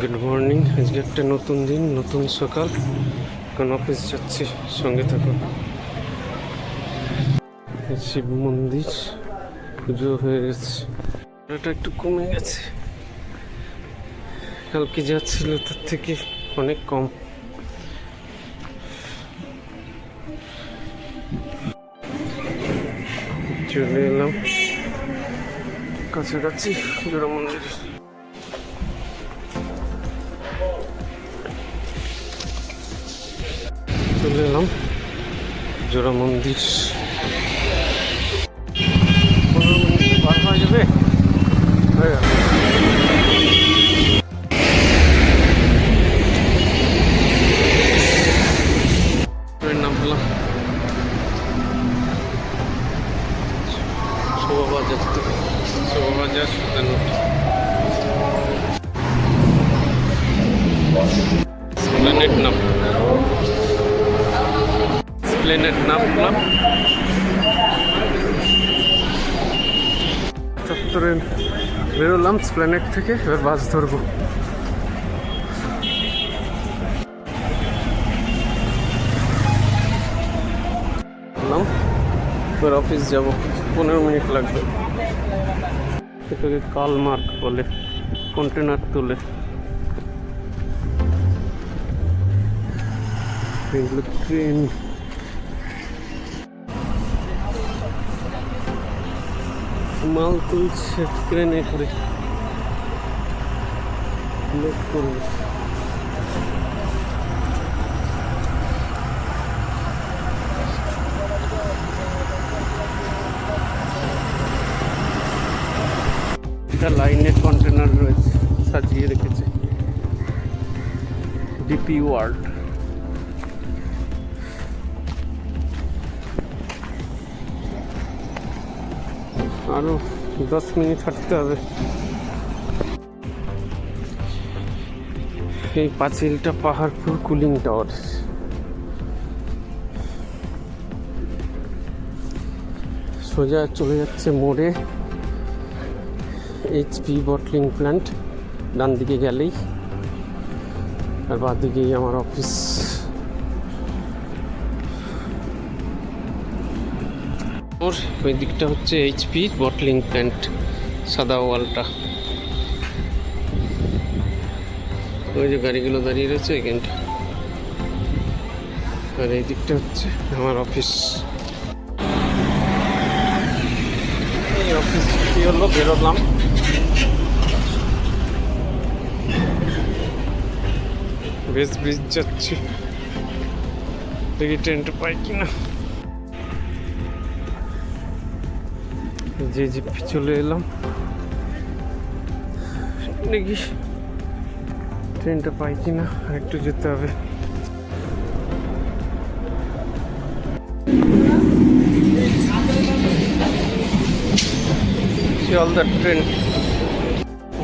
Good morning আজকে একটা নতুন দিন, নতুন সকাল। এখন অফিস যাচ্ছি, সঙ্গে থাকুন। শিব মন্দির, পুজো হয়ে গেছে। একটু কমে গেছে। কালকে যা ছিল তার থেকে অনেক কম। চলে এলাম। কাছাকাছি জোড়া মন্দির। চলে এলাম। জোড়া মন্দির। পার হয়ে যাবে। হয়ে গেল। শোভাবাজার শোভাবাজার প্ল্যানেট নাম। প্লেনের নামলাম চত্বরে বেরোলাম প্ল্যানেট থেকে, এবার বাস ধরবো। এবার অফিস যাব, পনেরো মিনিট লাগবে। এটাকে কাল মার্ক বলে, কন্টেনার তোলে। ট্রেন। মাল তুলছে ট্রেনে করে লোড করবে। এটা লাইনের কন্টেনার রয়েছে সাজিয়ে রেখেছে। ডিপি ওয়ার্ল্ড আরও দশ মিনিট হাঁটতে হবে। এই পাঁচিলটা পাহাড়পুর কুলিং টাওয়ার। সোজা চলে যাচ্ছে মোড়ে। এইচপি বটলিং প্ল্যান্ট ডান দিকে গেলেই। আর বাঁ দিকেই আমার অফিস। ওর ওই দিকটা হচ্ছে এইচপি বটলিং প্ল্যান্ট, সাদা ওয়ালটা। ওই যে গাড়িগুলো দাঁড়িয়ে রয়েছে এখানটা আর এই দিকটা হচ্ছে আমার অফিস। এই অফিস হলো? বেরোলাম। বেশ ব্রিজ যাচ্ছি। দেখি ট্রেনটা পাই কিনা। যে জিপি চলে এলাম। দেখি ট্রেনটা পাই কিনা? আর একটু যেতে হবে। শিয়ালদা ট্রেন।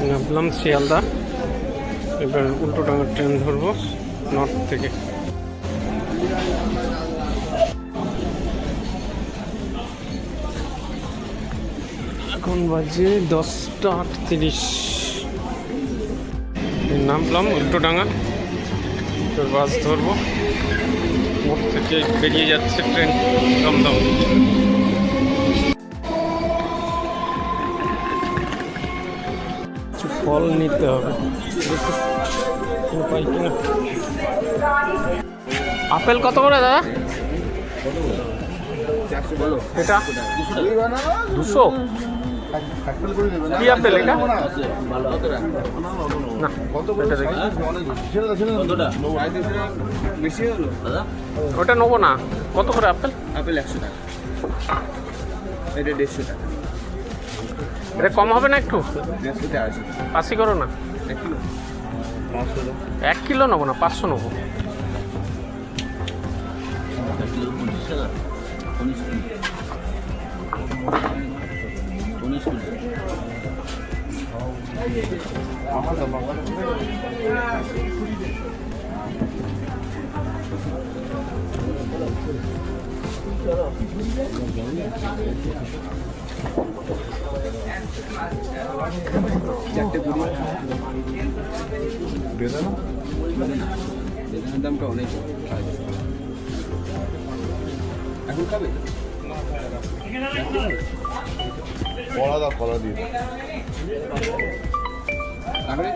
নামলাম শিয়ালদা। এবার উল্টো ট্রেন ধরবো, নর্থ থেকে। এখন বাজে দশটা আটত্রিশ। নামলাম উল্টো ডাঙা এবার বাস ধরবো। মোড় থেকে বেরিয়ে যাচ্ছে ট্রেন। দমদম। ফল নিতে হবে। আপেল কত করে দাদা? এটা দুশো? কি আপেল এটা না এটা দেখি। দাদা? ওটা নেব না। কত করে আপেল? আপেল একশো টাকা। এটা দেড়শো টাকা। এটা কম হবে না একটু? আশি করো না। এক কিলো। এক কিলো নেব না পাঁচশো নেব। পঁচিশ টাকা। উনিশ কিলো চারটে কুড়ি বেদানা বেদানার দামটা অনেক এখন খাবে কলা দাও কলা দিয়ে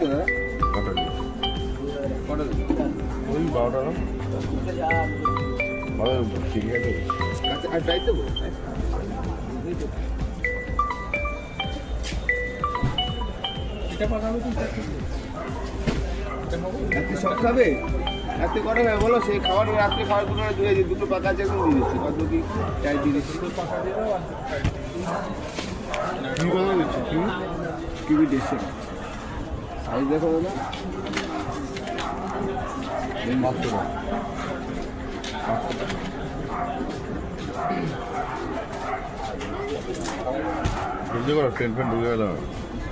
তো দাদা কটা দিয়ে ওই বারোটা না ভালো ঠিক আছে। আর টাইট দেবো খাবে? রাত্রে কটা খাবে বলো? সেই খাবার রাত্রে খাবার কোনো দিয়ে দুটো পাকা আছে দিয়ে দিচ্ছি। কত কি? চাই দিয়ে দিচ্ছি। কি কথা দিচ্ছি কি টিভি দেড়শো সাইজ দেখো না বুঝতে পারো ট্রেন ফ্রেন ঢুকে গেল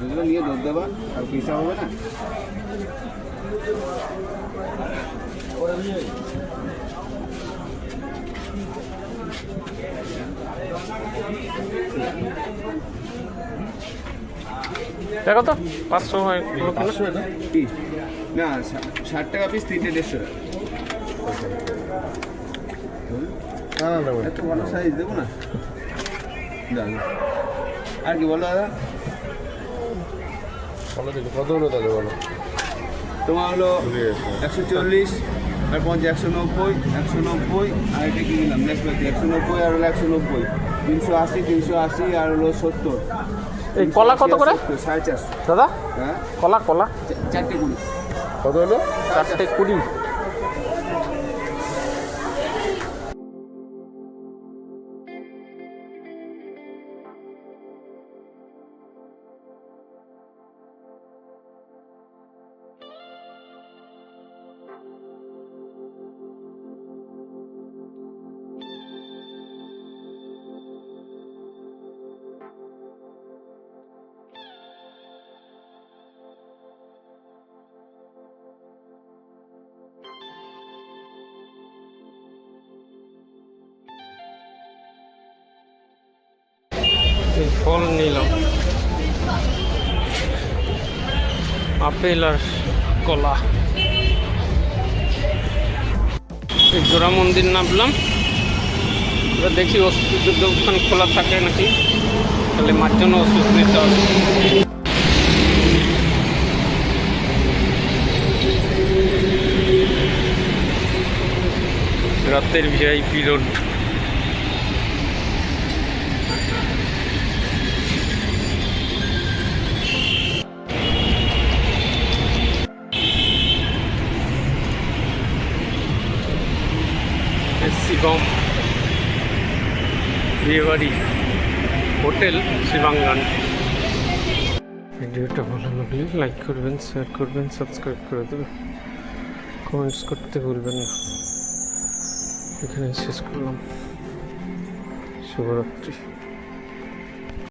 দুটো নিয়ে দৌড় দেবা আর পয়সা হবে না দেখো তো পাঁচশো হয় না? ষাট টাকা পিস তিনটে দেড়শো। টাকা ভালো সাইজ দেবো না? আর কি বলো দাদা? বলো দেখি কত হলো তাহলে বলো? তোমার হলো একশো চল্লিশ আর পঞ্চাশ একশো নব্বই একশো নব্বই আর এটা কি নিলাম? নেক্সট একশো নব্বই আর হলো একশো নব্বই। তিনশো আশি তিনশো আশি আর হলো সত্তর। এই কলা কত করে? দাদা? হ্যাঁ? কলা কলা? চা- চারটে কুড়ি। কত হলো? চারটে কুড়ি। ফল নিলাম। আপেল আর কলা। এই জোড়া মন্দির নামলাম। এবার দেখি ওষুধ দোকান খোলা থাকে নাকি। তাহলে মার জন্য ওষুধ নিতে হবে। রাতের ভিআইপি রোড। বিয়েবাড়ি, হোটেল শিবাঙ্গান ভিডিওটা ভালো লাগলে লাইক করবেন, শেয়ার করবেন, সাবস্ক্রাইব করে দেবেন। কমেন্টস করতে ভুলবেন না। এখানে শেষ করলাম। শুভরাত্রি।